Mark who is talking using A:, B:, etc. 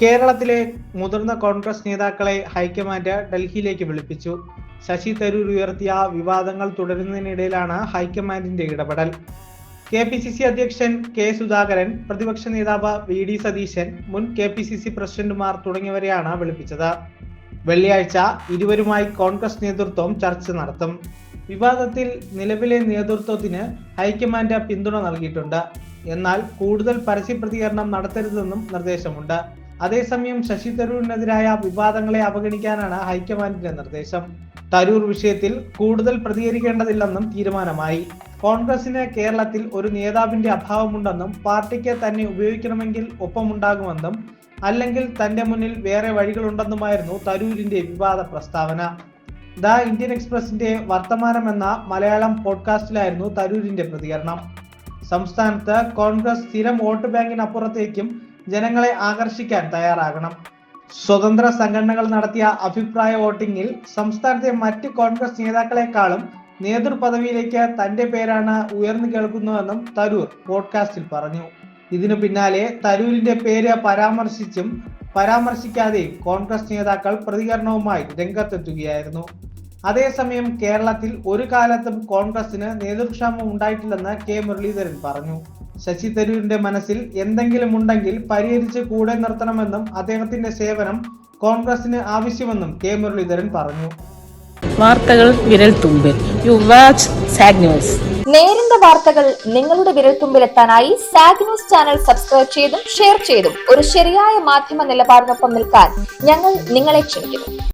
A: കേരളത്തിലെ മുതിർന്ന കോൺഗ്രസ് നേതാക്കളെ ഹൈക്കമാൻഡ് ഡൽഹിയിലേക്ക് വിളിപ്പിച്ചു. ശശി തരൂർ ഉയർത്തിയ വിവാദങ്ങൾ തുടരുന്നതിനിടയിലാണ് ഹൈക്കമാൻഡിന്റെ ഇടപെടൽ. കെ പി സി സി അധ്യക്ഷൻ കെ സുധാകരൻ പ്രതിപക്ഷ നേതാവ് വി ഡി സതീശൻ മുൻ കെ പി സി സി പ്രസിഡന്റുമാർ തുടങ്ങിയവരെയാണ് വിളിപ്പിച്ചത്. വെള്ളിയാഴ്ച ഇരുവരുമായി കോൺഗ്രസ് നേതൃത്വം ചർച്ച നടത്തും. വിവാദത്തിൽ നിലവിലെ നേതൃത്വത്തിന് ഹൈക്കമാൻഡ് പിന്തുണ നൽകിയിട്ടുണ്ട്. എന്നാൽ കൂടുതൽ പരസ്യ പ്രതികരണം നടത്തരുതെന്നും നിർദ്ദേശമുണ്ട്. അതേസമയം ശശി തരൂരിനെതിരായ വിവാദങ്ങളെ അവഗണിക്കാനാണ് ഹൈക്കമാൻഡിന്റെ നിർദ്ദേശം. തരൂർ വിഷയത്തിൽ കൂടുതൽ പ്രതികരിക്കേണ്ടതില്ലെന്നും തീരുമാനമായി. കോൺഗ്രസിന് കേരളത്തിൽ ഒരു നേതാവിന്റെ അഭാവമുണ്ടെന്നും പാർട്ടിക്ക് തന്നെ ഉപയോഗിക്കണമെങ്കിൽ ഒപ്പമുണ്ടാകുമെന്നും അല്ലെങ്കിൽ തന്റെ മുന്നിൽ വേറെ വഴികളുണ്ടെന്നുമായിരുന്നു തരൂരിന്റെ വിവാദ പ്രസ്താവന. ദ ഇന്ത്യൻ എക്സ്പ്രസിന്റെ വർത്തമാനം എന്ന മലയാളം പോഡ്കാസ്റ്റിലായിരുന്നു തരൂരിന്റെ പ്രതികരണം. സംസ്ഥാനത്ത് കോൺഗ്രസ് സ്ഥിരം വോട്ട് ബാങ്കിനപ്പുറത്തേക്കും ജനങ്ങളെ ആകർഷിക്കാൻ തയ്യാറാകണം. സ്വതന്ത്ര സംഘടനകൾ നടത്തിയ അഭിപ്രായ വോട്ടിംഗിൽ സംസ്ഥാനത്തെ മറ്റ് കോൺഗ്രസ് നേതാക്കളെക്കാളും നേതൃപദവിയിലേക്ക് തന്റെ പേരാണ് ഉയർന്നു കേൾക്കുന്നതെന്നും തരൂർ പോഡ്കാസ്റ്റിൽ പറഞ്ഞു. ഇതിനു പിന്നാലെ തരൂരിന്റെ പേര് പരാമർശിച്ചും പരാമർശിക്കാതെയും കോൺഗ്രസ് നേതാക്കൾ പ്രതികരണവുമായി രംഗത്തെത്തുകയായിരുന്നു. അതേസമയം കേരളത്തിൽ ഒരു കാലത്തും കോൺഗ്രസിന് നേതൃക്ഷാമം ഉണ്ടായിട്ടില്ലെന്ന് കെ മുരളീധരൻ പറഞ്ഞു. ശശി തരൂരിന്റെ മനസ്സിൽ എന്തെങ്കിലും ഉണ്ടെങ്കിൽ പരിഹരിച്ച് കൂടെ നിർത്തണമെന്നും അദ്ദേഹത്തിന്റെ സേവനം കോൺഗ്രസിന് ആവശ്യമെന്നും കെ മുരളീധരൻ പറഞ്ഞു.
B: വാർത്തകൾ വിരൽ തുമ്പിൽ. യു വാച്ച് സാഗ് ന്യൂസ്
C: നേരിന്റെ വാർത്തകൾ നിങ്ങളുടെ വിരൽത്തുമ്പിലെത്താനായി സാഗ് ന്യൂസ് ചാനൽ സബ്സ്ക്രൈബ് ചെയ്തും ഷെയർ ചെയ്തും ഒരു ശരിയായ മാധ്യമ നിലപാടിനൊപ്പം നിൽക്കാൻ ഞങ്ങൾ നിങ്ങളെ ക്ഷണിക്കുന്നു.